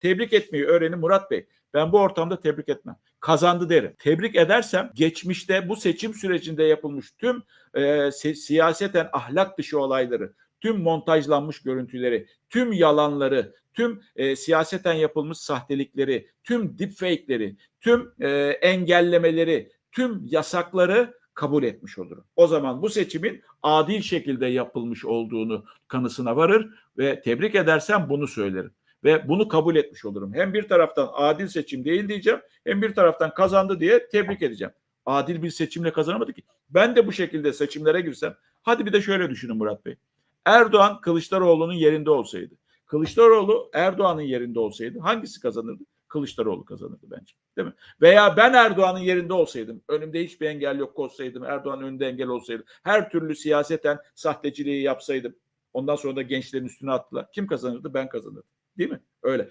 Tebrik etmeyi öğrenin Murat Bey. Ben bu ortamda tebrik etmem. Kazandı derim. Tebrik edersem geçmişte bu seçim sürecinde yapılmış tüm e, si- siyaseten ahlak dışı olayları, tüm montajlanmış görüntüleri, tüm yalanları, tüm e, siyaseten yapılmış sahtelikleri, tüm deepfake'leri, tüm e, engellemeleri, tüm yasakları kabul etmiş olurum. O zaman bu seçimin adil şekilde yapılmış olduğunu kanısına varır ve tebrik edersem bunu söylerim ve bunu kabul etmiş olurum. Hem bir taraftan adil seçim değil diyeceğim, hem bir taraftan kazandı diye tebrik edeceğim. Adil bir seçimle kazanamadı ki. Ben de bu şekilde seçimlere girsem, hadi bir de şöyle düşünün Murat Bey. Erdoğan Kılıçdaroğlu'nun yerinde olsaydı, Kılıçdaroğlu Erdoğan'ın yerinde olsaydı hangisi kazanırdı? Kılıçdaroğlu kazanırdı bence. Değil mi? Veya ben Erdoğan'ın yerinde olsaydım, önümde hiçbir engel yok olsaydım, Erdoğan önünde engel olsaydı, her türlü siyaseten sahteciliği yapsaydım, ondan sonra da gençlerin üstüne attılar. Kim kazanırdı? Ben kazanırdım. Değil mi? Öyle.